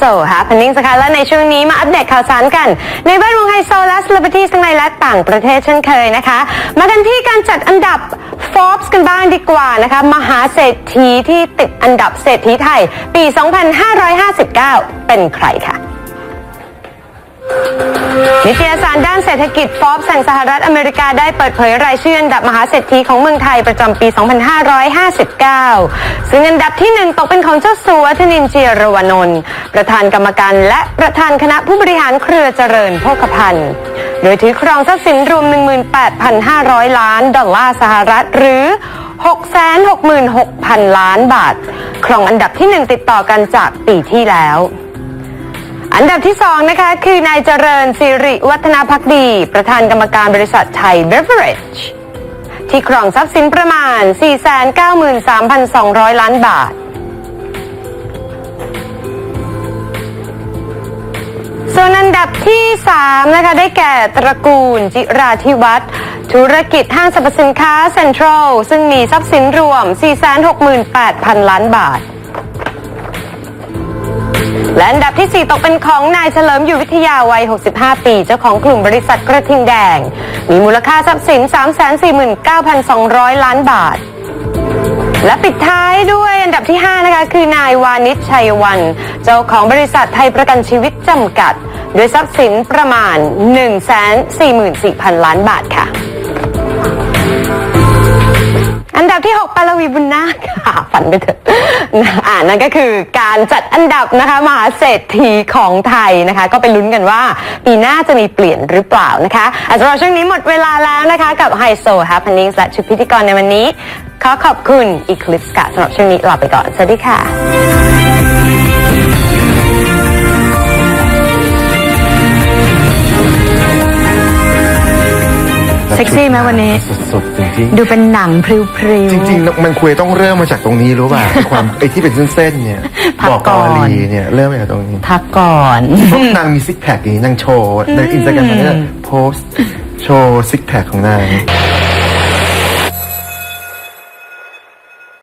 So Happening นะคะและในช่วงนี้มาอัปเดตข่าวสารกัน ในแวดวงไฮโซและ celebrities ทั้งในและต่างประเทศเช่นเคยนะคะ มากันที่การจัดอันดับ Forbes กันบ้างดีกว่านะคะมหาเศรษฐีที่ติดอันดับเศรษฐีไทย ปี 2559 เป็นใครค่ะ นิตยสารด้านเศรษฐกิจ Forbes แห่งสหรัฐอเมริกาได้เปิดเผยรายชื่ออันดับมหาเศรษฐีของเมืองไทยประจำปี 2559 ซึ่งอันดับที่หนึ่งตกเป็นของเจ้าสัวธนินเจียรวนนท์ประธานกรรมการและประธานคณะผู้บริหารเครือเจริญโภคภัณฑ์ โดยถือครองทรัพย์สินรวม 18,500 ล้านดอลลาร์สหรัฐหรือ 666,000 ล้านบาท ครองอันดับที่หนึ่งติดต่อกันจากปีที่แล้ว อันดับที่สองนะคะ คือนายเจริญสิริวัฒนาพักดี ประธานกรรมการบริษัทไทยเบเวอร์เรจที่ครองทรัพย์สินประมาณ 493,200 ล้านบาท ส่วนอันดับที่ 3 นะคะ ได้แก่ตระกูลจิราธิวัฒน์ธุรกิจห้างสรรพสินค้าเซ็นทรัลซึ่งมีทรัพย์สินรวม 468,000 ล้านบาท และอันดับที่ 4 ตกเป็นของนายเฉลิมอยู่วิทยาวัย 65 ปี เจ้าของกลุ่มบริษัทกระทิงแดง มีมูลค่าทรัพย์สิน 349,200 ล้านบาท และปิดท้ายด้วยอันดับที่ 5 นะคะ คือนายวานิชชัยวัน เจ้าของบริษัทไทยประกันชีวิตจำกัด ด้วยทรัพย์สินประมาณ 144,000 ล้านบาทค่ะ อันดับที่ 6ปารวีบุญนาคค่ะฝันไปเถอะอ่านั่นก็คือการจัดอันดับนะคะมหาเศรษฐีของไทยนะคะ ก็ไปลุ้นกันว่า ปีหน้าจะมีเปลี่ยนหรือเปล่านะคะอาสำหรับช่วงนี้หมดเวลาแล้วนะคะ กับไฮโซฮ a p p e n i n g และชุดพิธีกรในวันนี้ ขอขอบคุณอีคลิปกะสำหรับช่วงนี้ลาไปก่อน สวัสดีค่ะ เซ็กซี่ไหมวันนี้ สุดๆจริงดูเป็นหนังพริ้วๆจริงๆ มันควรต้องเริ่มมาจากตรงนี้รู้ป่ะไอ้ความไอ้ที่เป็นเส้นๆเนี่ยพักบอกก่กอนอลีเนี่ยเริ่มมาจากตรงนี้ๆพักก่อน พวกนางมีซิกแพคอย่างนี้นางโชว์ในอินสตาแกรมนางเนี่ยโพสต์โชว์ซิกแพคของนาง